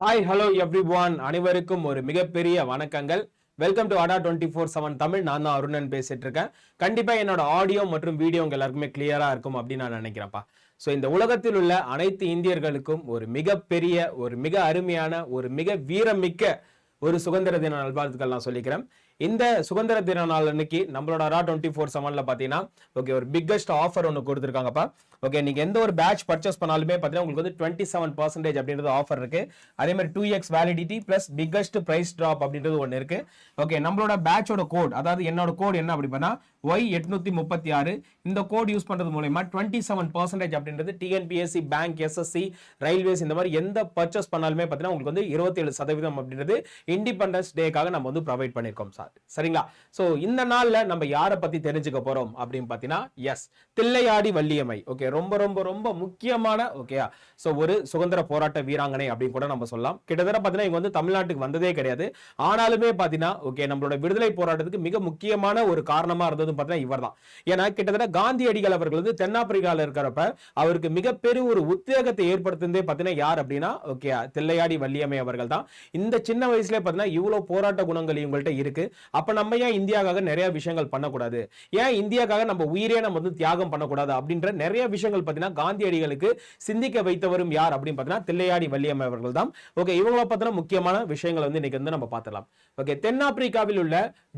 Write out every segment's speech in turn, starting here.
Hi hello every one அனைவருக்கும் ஒரு மிகப்பெரிய வணக்கங்கள். Welcome to Adda twenty four seven Tamil நான் தான் அருணன் பேசிட்டு இருக்கேன் கண்டிப்பா என்னோட ஆடியோ மற்றும் வீடியோ உங்க எல்லாருக்குமே கிளியரா இருக்கும் அப்படின்னு நான் நினைக்கிறேன்ப்பா. ஸோ இந்த உலகத்தில் உள்ள அனைத்து இந்தியர்களுக்கும் ஒரு மிகப்பெரிய ஒரு மிக அருமையான ஒரு மிக வீரமிக்க ஒரு சுதந்திர தின நல்வாழ்த்துக்கள் நான் சொல்லிக்கிறேன். இந்த சுதந்திர தின நாள் அன்னைக்கு நம்மளோட ரா டுவெண்ட்டி ஃபோர் செவன்ல பார்த்தீங்கன்னா ஓகே ஒரு பிக்கஸ்ட் ஆஃபர் ஒன்று கொடுத்துருக்காங்கப்பா. ஓகே நீங்க எந்த ஒரு பேட்ச் பர்ச்சேஸ் பண்ணாலுமே பார்த்தீங்கன்னா உங்களுக்கு வந்து டுவெண்ட்டி செவன் பர்சன்டேஜ் அப்படின்றது ஆஃபர் இருக்கு. அதே மாதிரி two X validity plus biggest price drop அப்படின்றது ஒன்று இருக்கு. ஓகே நம்மளோட பேட்சோட கோட் அதாவது என்னோட கோட் என்ன அப்படின்னா ஒய் எட்நூத்தி முப்பத்தி ஆறு. இந்த கோட் யூஸ் பண்றது மூலயமா டுவெண்ட்டி செவன் பர்சன்டேஜ் அப்படின்றது டிஎன்பிஎஸ்சி பேங்க் எஸ்எஸ்சி ரயில்வேஸ் இந்த மாதிரி எந்த பர்ச்சேஸ் பண்ணாலுமே பார்த்தீங்கன்னா உங்களுக்கு வந்து இருபத்தி ஏழு சதவீதம் அப்படின்றது இண்டிபெண்டன்ஸ் டேக்காக நம்ம வந்து ப்ரொவைட் பண்ணியிருக்கோம் சார் சரிங்களா? ஸோ இந்த நாளில் நம்ம யாரை பத்தி தெரிஞ்சுக்க போறோம் அப்படின்னு பார்த்தீங்கன்னா எஸ் தில்லையாடி வள்ளியம்மை. ஓகே ரொம்ப ரொம்ப ரொம்ப முக்கியமான ஓகேயா ஸோ ஒரு சுதந்திர போராட்ட வீராங்கனை அப்படின்னு கூட நம்ம சொல்லலாம். கிட்டத்தட்ட பார்த்தீங்கன்னா இவங்க வந்து தமிழ்நாட்டுக்கு வந்ததே கிடையாது. ஆனாலுமே பார்த்தீங்கன்னா ஓகே நம்மளோட விடுதலை போராட்டத்துக்கு மிக முக்கியமான ஒரு காரணமா இருந்தது பார்த்தீங்கன்னா இவர் தான் ஏன்னா கிட்டத்தட்ட காந்தியடிகள் அவர்கள் வந்து தென்னாப்பிரிக்காவில் இருக்கிறப்ப அவருக்கு மிகப்பெரிய ஒரு உத்வேகத்தை ஏற்படுத்துனதே பார்த்தீங்கன்னா யார் அப்படின்னா ஓகே தில்லையாடி வள்ளியம்மை அவர்கள் தான் இந்த சின்ன வயசுல பார்த்தீங்கன்னா இவ்வளவு போராட்ட குணங்கள் இவங்கள்ட்ட இருக்கு. அப்ப நம்ம ஏன் இந்தியாவுக்காக நிறைய விஷயங்கள் பண்ணக்கூடாது? ஏன் இந்தியாக்காக நம்ம உயிரே நம்ம வந்து தியாகம் பண்ணக்கூடாது? அப்படின்ற நிறைய விஷயங்கள் பார்த்தீங்கன்னா காந்தியடிகளுக்கு சிந்திக்க வைத்தவரும் யார் அப்படின்னு பார்த்தீங்கன்னா தில்லையாடி வள்ளியம்மை அவர்கள் தான் ஓகே இவங்கள பார்த்தீங்கன்னா முக்கியமான விஷயங்கள் வந்து இன்னைக்கு வந்து நம்ம பார்த்துடலாம். ஓகே தென்னாப்பிரிக்காவில் உள்ள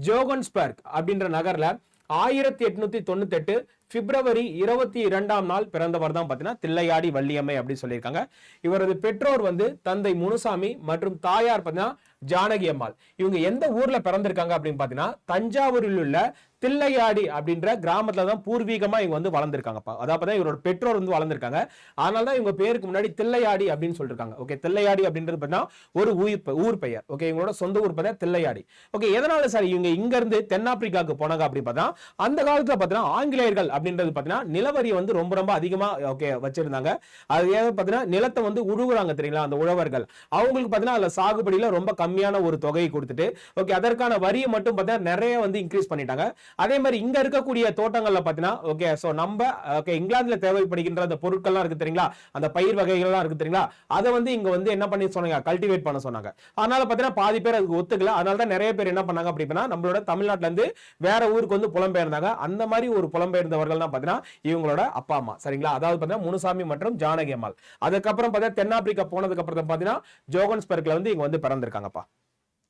ஜோகன்ஸ்பர்க் அப்படின்ற நகர்ல ஆயிரத்தி எட்நூத்தி தொண்ணூத்தி எட்டு பிப்ரவரி இருபத்தி இரண்டாம் நாள் பிறந்தவர் தான் பார்த்தீங்கன்னா தில்லையாடி வள்ளியம்மை அப்படின்னு சொல்லியிருக்காங்க. இவரது பெற்றோர் வந்து தந்தை முனுசாமி மற்றும் தாயார் பார்த்தீங்கன்னா ஜானகி அம்மாள். இவங்க எந்த ஊர்ல பிறந்திருக்காங்க அப்படின்னு பார்த்தீங்கன்னா தஞ்சாவூரில் உள்ள தில்லையாடி அப்படின்ற கிராமத்தில் தான் பூர்வீகமாக இவங்க வந்து வளர்ந்துருக்காங்கப்பா. அதாவது தான் இவரோட பெற்றோர் வந்து வளர்ந்துருக்காங்க. அதனால தான் இவங்க பேருக்கு முன்னாடி தில்லையாடி அப்படின்னு சொல்லிருக்காங்க. ஓகே தில்லையாடி அப்படின்றது பார்த்தீங்கன்னா ஒரு ஊர் ஊர் பெயர். ஓகே இவங்களோட சொந்த ஊர் பெயர் தில்லையாடி. ஓகே எதனால சார் இவங்க இங்கேருந்து தென்னாப்பிரிக்காவுக்கு போனாங்க அப்படின்னு பார்த்தா அந்த காலத்தில் பார்த்தீங்கன்னா ஆங்கிலேயர்கள் அப்படின்றது பார்த்தீங்கன்னா நிலவரி வந்து ரொம்ப ரொம்ப அதிகமாக ஓகே வச்சிருந்தாங்க. அது ஏதாவது பார்த்தீங்கன்னா நிலத்தை வந்து உழுகுறாங்க தெரியுங்களா அந்த உழவர்கள். அவங்களுக்கு பார்த்தீங்கன்னா அதில் சாகுபடியில் ரொம்ப கம்மியான ஒரு தொகையை கொடுத்துட்டு ஓகே அதற்கான வரியை மட்டும் பார்த்தீங்கன்னா நிறைய வந்து இன்க்ரீஸ் பண்ணிட்டாங்க. அதே மாதிரி இங்க இருக்கக்கூடிய தோட்டங்கள்ல பாத்தீங்கன்னா ஓகே சோ நம்ம ஓகே இங்கிலாந்துல தேவைப்படுகின்ற அந்த பொருட்கள்லாம் இருக்கு தெரியுங்களா? அந்த பயிர் வகைகள்லாம் இருக்கு தெரியுங்களா? அதை வந்து இங்க வந்து என்ன பண்ணி சொன்னாங்க? கல்டிவேட் பண்ண சொன்னாங்க. அதனால பாத்தீங்கன்னா பாதி பேர் அதுக்கு ஒத்துக்கல. அதனால தான் நிறைய பேர் என்ன பண்ணாங்க அப்படின்னா நம்மளோட தமிழ்நாட்டுல இருந்து வேற ஊருக்கு வந்து புலம்பெயர்ந்தாங்க. அந்த மாதிரி ஒரு புலம்பெயர்ந்தவர்கள் தான் பாத்தீங்கன்னா இவங்களோட அப்பா அம்மா. சரிங்களா? அதாவது பாத்தீங்கன்னா முனுசாமி மற்றும் ஜானகி அம்மாள். அதுக்கப்புறம் பார்த்தீங்கன்னா தென்னாப்பிரிக்கா போனதுக்கு அப்புறம் பாத்தீங்கன்னா ஜோகன்ஸ்பர்க்ல வந்து இங்க வந்து பிறந்திருக்காங்கப்பா.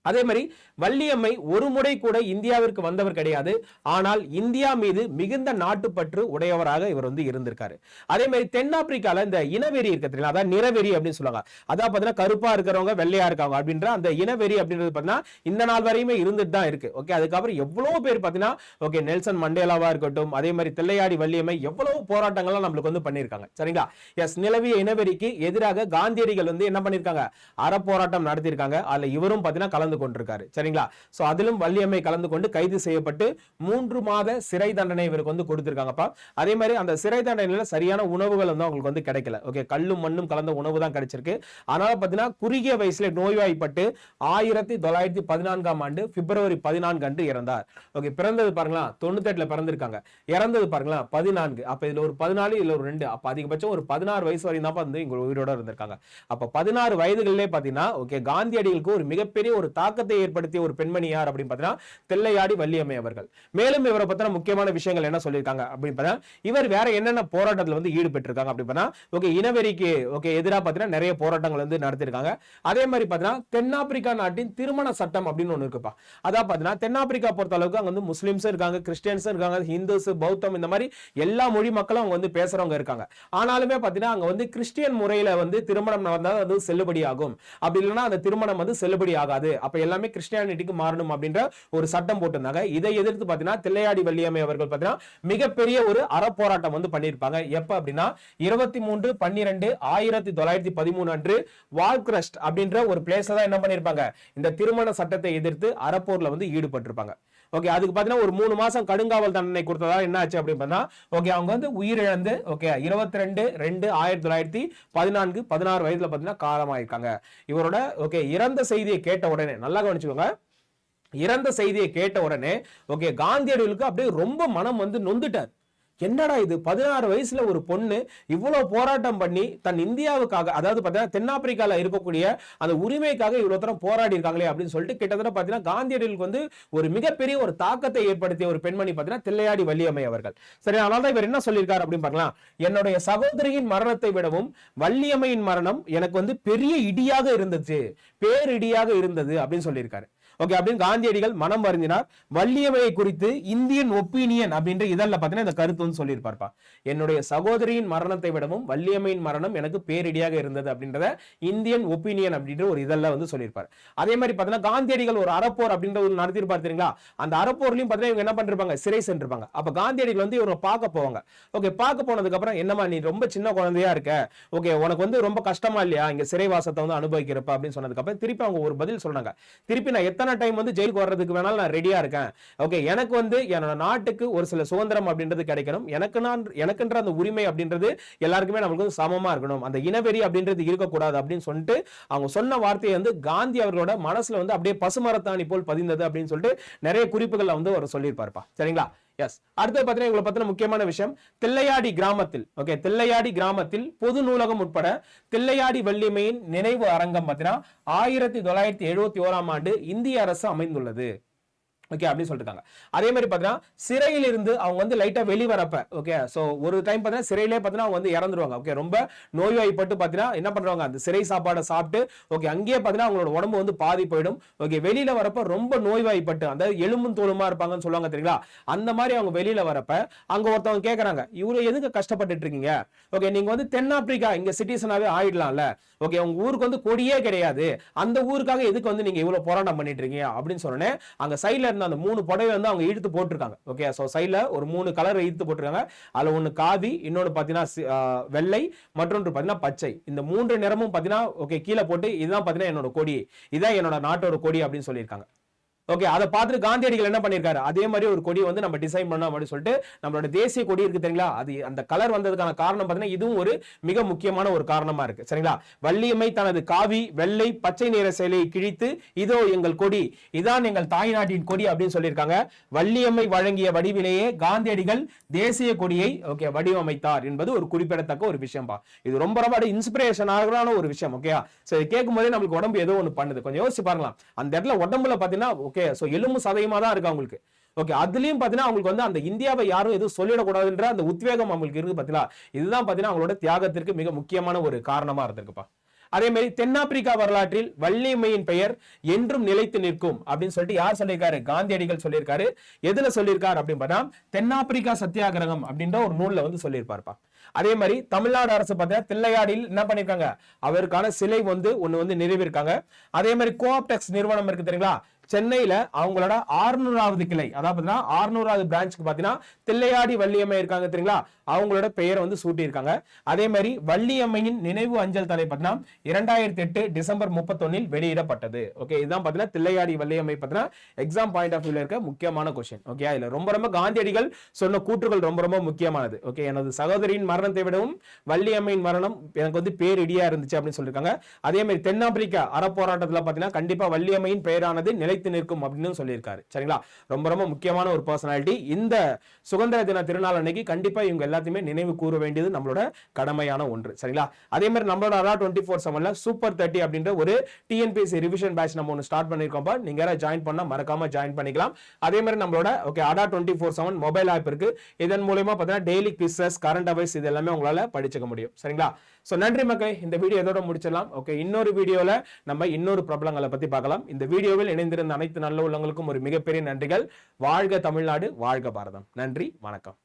அதே மாதிரி வள்ளியம்மை ஒரு முறை கூட இந்தியாவிற்கு வந்தவர் கிடையாது. ஆனால் இந்தியா மீது மிகுந்த நாட்டுப்பற்று உடையவராக இவர் வந்து இருந்திருக்காரு. அதே மாதிரி தென்னாப்பிரிக்கால இந்த இனவெறி இருக்கு தெரியல அதான் நிறவெறி அப்படின்னு சொல்லுவாங்க. அதான் பாத்தீங்கன்னா கருப்பா இருக்கிறவங்க வெள்ளையா இருக்காங்க அப்படின்ற அந்த இனவெறி அப்படின்றது பார்த்தீங்கன்னா இந்த நாள் வரையுமே இருந்துட்டு தான் இருக்கு. ஓகே அதுக்கப்புறம் எவ்வளவு பேர் பார்த்தீங்கன்னா ஓகே நெல்சன் மண்டேலாவா இருக்கட்டும் அதே மாதிரி தில்லையாடி வள்ளியம்மை எவ்வளவு போராட்டங்கள்லாம் நம்மளுக்கு வந்து பண்ணியிருக்காங்க. சரிங்களா? எஸ் நிலவிய இனவெறிக்கு எதிராக காந்தியடிகள் வந்து என்ன பண்ணியிருக்காங்க? அறப்போராட்டம் நடத்தியிருக்காங்க. அதுல இவரும் பாத்தீங்கன்னா கலந்து கொண்டிருக்காரு. சரிங்களா? ஸோ அதிலும் வள்ளியம்மை கலந்து கொண்டு கைது செய்யப்பட்டு மூன்று மாத சிறை தண்டனை இவருக்கு வந்து கொடுத்துருக்காங்கப்பா. அதே மாதிரி அந்த சிறை தண்டனையில் சரியான உணவுகள் வந்து அவங்களுக்கு வந்து கிடைக்கல. ஓகே கல்லும் மண்ணும் கலந்த உணவு தான் கிடைச்சிருக்கு. அதனால பாத்தீங்கன்னா குறுகிய வயசுல நோய்வாய்ப்பட்டு ஆயிரத்தி தொள்ளாயிரத்தி பதினான்காம் ஆண்டு பிப்ரவரி பதினான்கு அன்று இறந்தார். ஓகே பிறந்தது பாருங்களா தொண்ணூத்தெட்டுல பிறந்திருக்காங்க. இறந்தது பாருங்களா பதினான்கு. அப்ப இதுல ஒரு பதினாலு இல்ல ஒரு ரெண்டு. அப்ப அதிகபட்சம் ஒரு பதினாறு வயசு வரையும் தான் வந்து இங்க உயிரோட இருந்திருக்காங்க. அப்ப பதினாறு வயதுகளிலே பாத்தீங்கன்னா ஓகே காந்தியடிகளுக்கு ஒரு மிகப்பெரிய ஒரு தாக்கத்தை ஏற்படுத்திய ஒரு பெண்மணி யார் அப்படின்னு பார்த்தீங்கன்னா தெல்லையாடி வள்ளியம்மை அவர்கள். மேலும் இவரை பத்தின முக்கியமான விஷயங்கள் என்ன சொல்லியிருக்காங்க அப்படின்னு பார்த்தா இவர் வேற என்னென்ன போராட்டத்தில் வந்து ஈடுபட்டிருக்காங்க அப்படின்னு பார்த்தா ஓகே இனவெறிக்கு ஓகே எதிராக பார்த்தீங்கன்னா நிறைய போராட்டங்கள் வந்து நடத்திருக்காங்க அதே மாதிரி பார்த்தீங்கன்னா தென்னாப்பிரிக்கா நாட்டின் திருமண சட்டம் அப்படின்னு ஒன்று இருக்குப்பா. அதான் பார்த்தீங்கன்னா தென்னாப்பிரிக்கா பொறுத்த அளவுக்கு அங்கே வந்து முஸ்லீம்ஸும் இருக்காங்க கிறிஸ்டியன்ஸும் இருக்காங்க ஹிந்துஸ் பௌத்தம் இந்த மாதிரி எல்லா மொழி மக்களும் அவங்க வந்து பேசுறவங்க இருக்காங்க. ஆனாலுமே பார்த்தீங்கன்னா அங்கே வந்து கிறிஸ்டியன் முறையில் வந்து திருமணம் நடந்தால் அது செல்லுபடி ஆகும் அப்படி இல்லைன்னா அந்த திருமணம் வந்து செல்லுபடி ஆகாது அப்போ எல்லாமே கிறிஸ்டியானிட்டிக்கு மாறணும் அப்படின்ற ஒரு சட்டம் போட்டிருந்தாங்க. இதை எதிர்த்து பார்த்தீங்கன்னா தில்லையாடி வள்ளியம்மை அவர்கள் பார்த்தீங்கன்னா மிகப்பெரிய ஒரு அறப்போராட்டம் வந்து பண்ணியிருப்பாங்க. எப்போ அப்படின்னா இருபத்தி மூன்று பன்னிரெண்டு ஆயிரத்தி தொள்ளாயிரத்தி பதிமூணு அன்று வால்கிரஸ்ட் அப்படின்ற ஒரு பிளேஸ்ல தான் என்ன பண்ணியிருப்பாங்க? இந்த திருமண சட்டத்தை எதிர்த்து அறப்போரில் வந்து ஈடுபட்டிருப்பாங்க. ஓகே அதுக்கு பார்த்தீங்கன்னா ஒரு மூணு மாசம் கடுங்காவல் தண்டனை கொடுத்ததா என்ன ஆச்சு அப்படின்னு பார்த்தா ஓகே அவங்க வந்து உயிரிழந்து ஓகே இருபத்தி ரெண்டு ரெண்டு ஆயிரத்தி தொள்ளாயிரத்தி பதினான்கு பதினாறு வயதுல பார்த்தீங்கன்னா காலமாயிருக்காங்க. இவரோட ஓகே இறந்த செய்தியை கேட்ட உடனே நல்லா கவனிச்சுக்கோங்க. இறந்த செய்தியை கேட்ட உடனே ஓகே காந்தியடிகளுக்கு அப்படியே ரொம்ப மனம் வந்து நொந்துட்டார். என்னடா இது? பதினாறு வயசுல ஒரு பொண்ணு இவ்வளவு போராட்டம் பண்ணி தன் இந்தியாவுக்காக அதாவது பார்த்தீங்கன்னா தென்னாப்பிரிக்காவில் இருக்கக்கூடிய அந்த உரிமைக்காக இவ்வளோ தூரம் போராடி இருக்காங்களே அப்படின்னு சொல்லிட்டு கிட்டத்தட்ட பார்த்தீங்கன்னா காந்தியடிகளுக்கு வந்து ஒரு மிகப்பெரிய ஒரு தாக்கத்தை ஏற்படுத்திய ஒரு பெண்மணி பார்த்தீங்கன்னா தில்லையாடி வள்ளியம்மை அவர்கள். சரி அதனால தான் இவர் என்ன சொல்லியிருக்காரு அப்படின்னு பார்க்கலாம். என்னுடைய சகோதரியின் மரணத்தை விடவும் வள்ளியம்மையின் மரணம் எனக்கு வந்து பெரிய இடியாக இருந்துச்சு பேரிடியாக இருந்தது அப்படின்னு சொல்லியிருக்காரு. ஓகே அப்படின்னு காந்தியடிகள் மனம் வருந்தினார். வள்ளியமையை குறித்து இந்தியன் ஒப்பீனியன் அப்படின்ற இதழில் பார்த்தீங்கன்னா இந்த கருத்து வந்து சொல்லியிருப்பார்ப்பா. என்னுடைய சகோதரியின் மரணத்தை விடவும் வள்ளியம்மையின் மரணம் எனக்கு பேரிடியாக இருந்தது அப்படின்றத இந்தியன் ஒப்பீனியன் அப்படின்ற ஒரு இதழில் வந்து சொல்லியிருப்பார். அதே மாதிரி பார்த்தீங்கன்னா காந்தியடிகள் ஒரு அறப்போர் அப்படின்ற ஒரு நடத்தியிருப்பார் தெரியுங்களா? அந்த அறப்போர்லையும் பார்த்தீங்கன்னா இவங்க என்ன பண்ணிருப்பாங்க? சிறை சென்றிருப்பாங்க. அப்ப காந்தியடிகள் வந்து இவரை பார்க்க போவாங்க. ஓகே பார்க்க போனதுக்கு அப்புறம் நீ ரொம்ப சின்ன குழந்தையா இருக்க. ஓகே உனக்கு வந்து ரொம்ப கஷ்டமா இல்லையா? இங்க சிறைவாசத்தை வந்து அனுபவிக்கிறப்ப அப்படின்னு சொன்னதுக்கு அப்புறம் திருப்பி அவங்க ஒரு பதில் சொன்னாங்க. திருப்பி நான் எத்தனை டைம் வந்து ஜெயிலுக்கு வர்றதுக்கு வேணாலும் நான் ரெடியா இருக்கேன். ஓகே எனக்கு வந்து என்னோட நாட்டுக்கு ஒரு சில சுதந்திரம் அப்படின்றது கிடைக்கணும். எனக்கு நான் எனக்குன்ற அந்த உரிமை அப்படின்றது எல்லாருக்குமே நம்மளுக்கு வந்து சமமா இருக்கணும். அந்த இனவெறி அப்படின்றது இருக்கக்கூடாது அப்படின்னு சொல்லிட்டு அவங்க சொன்ன வார்த்தையை வந்து காந்தி அவர்களோட மனசுல வந்து அப்படியே பசுமரத்தாணி போல் பதிந்தது அப்படின்னு சொல்லிட்டு நிறைய குறிப்புகளை வந்து அவர் சொல்லியிருப்பாருப்பா. சரிங்களா? எஸ் அடுத்து பார்த்தீங்கன்னா இவங்களை பத்தின முக்கியமான விஷயம் தில்லையாடி கிராமத்தில். ஓகே தில்லையாடி கிராமத்தில் பொது நூலகம் உட்பட தில்லையாடி வள்ளிமையின் நினைவு அரங்கம் பார்த்தீங்கன்னா ஆயிரத்தி தொள்ளாயிரத்தி எழுபத்தி ஓராம் ஆண்டு இந்திய அரசு அமைந்துள்ளது. ஓகே அப்படின்னு சொல்லிருக்காங்க. அதே மாதிரி பார்த்தீங்கன்னா சிறையில் இருந்து அவங்க வந்து லைட்டாக வெளிவரப்ப ஓகே ஸோ ஒரு டைம் பார்த்தீங்கன்னா சிறையிலே பார்த்தீங்கன்னா அவங்க வந்து இறந்துருவாங்க. ஓகே ரொம்ப நோய்வாய்ப்பட்டு பார்த்தீங்கன்னா என்ன பண்ணுறாங்க அந்த சிறை சாப்பாடை சாப்பிட்டு ஓகே அங்கேயே பார்த்தீங்கன்னா அவங்களோட உடம்பு வந்து பாதி போயிடும். ஓகே வெளியில வரப்ப ரொம்ப நோய்வாய்ப்பட்டு அந்த எலும்பும் தோலுமா இருப்பாங்கன்னு சொல்லுவாங்க தெரியுங்களா? அந்த மாதிரி அவங்க வெளியில வரப்ப அங்க ஒருத்தவங்க கேட்கறாங்க இவ்வளோ எதுக்கு கஷ்டப்பட்டுட்டு இருக்கீங்க? ஓகே நீங்க வந்து தென்னாப்பிரிக்கா இங்க சிட்டிசனாவே ஆயிடலாம்ல. ஓகே உங்க ஊருக்கு வந்து கொடியே கிடையாது. அந்த ஊருக்காக எதுக்கு வந்து நீங்க இவ்வளவு போராட்டம் பண்ணிட்டு இருக்கீங்க? அப்படின்னு சொன்னேன் அங்க சைடில் அந்த மூணு புடவை வந்து அவங்க இழுத்து போட்டிருக்காங்க. ஓகே ஸோ சைடில் ஒரு மூணு கலர் இழுத்து போட்டிருக்காங்க. அதுல ஒன்னு காவி இன்னொன்னு பாத்தீங்கன்னா வெள்ளை மற்றொன்று பாத்தீங்கன்னா பச்சை. இந்த மூன்று நிறமும் பாத்தீங்கன்னா ஓகே கீழே போட்டு இதுதான் பாத்தீங்கன்னா என்னோட கொடி. இதான் என்னோட நாட்டோட கொடி அப்படின்னு சொல்லியிருக்காங்க. ஓகே அதை பார்த்துட்டு காந்தியடிகள் என்ன பண்ணியிருக்காரு அதே மாதிரி ஒரு கொடி வந்து நம்ம டிசைன் பண்ணோம் அப்படின்னு சொல்லிட்டு நம்மளோட தேசிய கொடி இருக்கு தெரியுங்களா? அது அந்த கலர் வந்ததுக்கான காரணம் பார்த்தீங்கன்னா இதுவும் ஒரு மிக முக்கியமான ஒரு காரணமா இருக்கு. சரிங்களா? வள்ளியம்மை தனது காவி வெள்ளை பச்சை நிற சேலையை கிழித்து இதோ எங்கள் கொடி. இதான் எங்கள் தாய்நாட்டின் கொடி அப்படின்னு சொல்லியிருக்காங்க. வள்ளியம்மை வழங்கிய வடிவிலேயே காந்தியடிகள் தேசிய கொடியை ஓகே வடிவமைத்தார் என்பது ஒரு குறிப்பிடத்தக்க ஒரு விஷயம்பா. இது ரொம்ப ரொம்ப இன்ஸ்பிரேஷன் ஆகிறான ஒரு விஷயம் ஓகேயா சரி கேட்கும் போதே நம்மளுக்கு உடம்பு ஏதோ ஒன்று பண்ணுது. கொஞ்சம் யோசிச்சு பாருங்களா அந்த இடத்துல உடம்புல பார்த்தீங்கன்னா ஓகே ஸோ எலும்பு சதயமாக தான் இருக்கு அவங்களுக்கு. ஓகே அதுலயும் பாத்தீங்கன்னா அவங்களுக்கு வந்து அந்த இந்தியாவை யாரும் எதுவும் சொல்லிடக்கூடாதுன்ற அந்த உத்வேகம் அவங்களுக்கு இருக்கு பாத்தீங்களா? இதுதான் பாத்தீங்கன்னா அவங்களோட தியாகத்திற்கு மிக முக்கியமான ஒரு காரணமா இருந்திருக்குப்பா. அதே மாதிரி தென்னாப்பிரிக்கா வரலாற்றில் வள்ளிமையின் பெயர் என்றும் நிலைத்து நிற்கும் அப்படின்னு சொல்லிட்டு யார் சொல்லியிருக்காரு? காந்தியடிகள் சொல்லியிருக்காரு. எதுல சொல்லியிருக்காரு அப்படின்னு பார்த்தா தென்னாப்பிரிக்கா சத்தியாகிரகம் அப்படின்ற ஒரு நூல்ல வந்து சொல்லியிருப்பாருப்பா. அதே மாதிரி தமிழ்நாடு அரசு பார்த்தீங்கன்னா தில்லையாடியில் என்ன பண்ணிருக்காங்க? அவருக்கான சிலை வந்து ஒண்ணு வந்து நிறுவியிருக்காங்க. அதே மாதிரி கோஆப்டெக்ஸ் நிறுவனம் இருக்கு தெரியுங்களா? சென்னையில அவங்களோட ஆறுநூறாவது கிளை அதாவது பாத்தீங்கன்னா ஆறுநூறாவது பிரான்ச்சுக்கு பாத்தீங்கன்னா தில்லையாடி வள்ளியம்மை இருக்காங்க தெரியுங்களா? அவங்களோட பெயரை வந்து சூட்டியிருக்காங்க. அதே மாதிரி வள்ளியம்மையின் நினைவு அஞ்சல் தலை பார்த்தீங்கன்னா இரண்டாயிரத்தி எட்டு டிசம்பர் முப்பத்தொன்னில் வெளியிடப்பட்டது. ஓகே இதுதான் பாத்தீங்கன்னா தில்லையாடி வள்ளியம்மை பார்த்தீங்கன்னா எக்ஸாம் பாயிண்ட் ஆஃப் வியூல இருக்க முக்கியமான கொஸ்டின் ஓகே இதுல ரொம்ப ரொம்ப காந்தியடிகள் சொன்ன கூற்றுகள் ரொம்ப ரொம்ப முக்கியமானது. ஓகே எனது சகோதரியின் மரணத்தை விடவும் வள்ளியம்மையின் மரணம் எனக்கு வந்து பேரிடியா இருந்துச்சு அப்படின்னு சொல்லியிருக்காங்க அதே மாதிரி தென்னாப்பிரிக்கா அறப்போராட்டத்தில் பார்த்தீங்கன்னா கண்டிப்பா வள்ளியம்மையின் பெயரானது நிலைத்து நிற்கும் அப்படின்னு சொல்லியிருக்காரு. சரிங்களா? ரொம்ப ரொம்ப முக்கியமான ஒரு பர்சனாலிட்டி இந்த சுதந்திர தின திருநாள் அன்னைக்கு கண்டிப்பா இவங்க எல்லாத்தையுமே நினைவு கூற வேண்டியது நம்மளோட கடமையான ஒன்று. சரிங்களா? அதே மாதிரி நம்மளோட அரா டுவெண்ட்டி ஃபோர் செவன்ல சூப்பர் தேர்ட்டி அப்படின்ற ஒரு டிஎன்பிஎஸ்சி ரிவிஷன் பேட்ச் நம்ம ஒன்று ஸ்டார்ட் பண்ணியிருக்கோம்ப்பா நீங்க யாராவது ஜாயின் பண்ணா மறக்காம ஜாயின் பண்ணிக்கலாம். அதே மாதிரி நம்மளோட okay Adda twenty four seven mobile app இருக்கு. இதன் மூலயமா பார்த்தீங்கன்னா டெய்லி குவிசஸ் கரண்ட் அவைஸ் இது எல்லாமே உங்களால படிச்சுக்க முடியும். சரிங்களா? ஸோ நன்றி மக்களே. இந்த வீடியோ இதோட முடிச்சிடலாம். ஓகே இன்னொரு வீடியோவில் நம்ம இன்னொரு பிரபலங்களை பத்தி பார்க்கலாம். இந்த வீடியோவில் இணைந்திருந்த அனைத்து நல்ல உள்ளங்களுக்கும் ஒரு மிகப்பெரிய நன்றிகள். வாழ்க தமிழ்நாடு வாழ்க பாரதம். நன்றி வணக்கம்.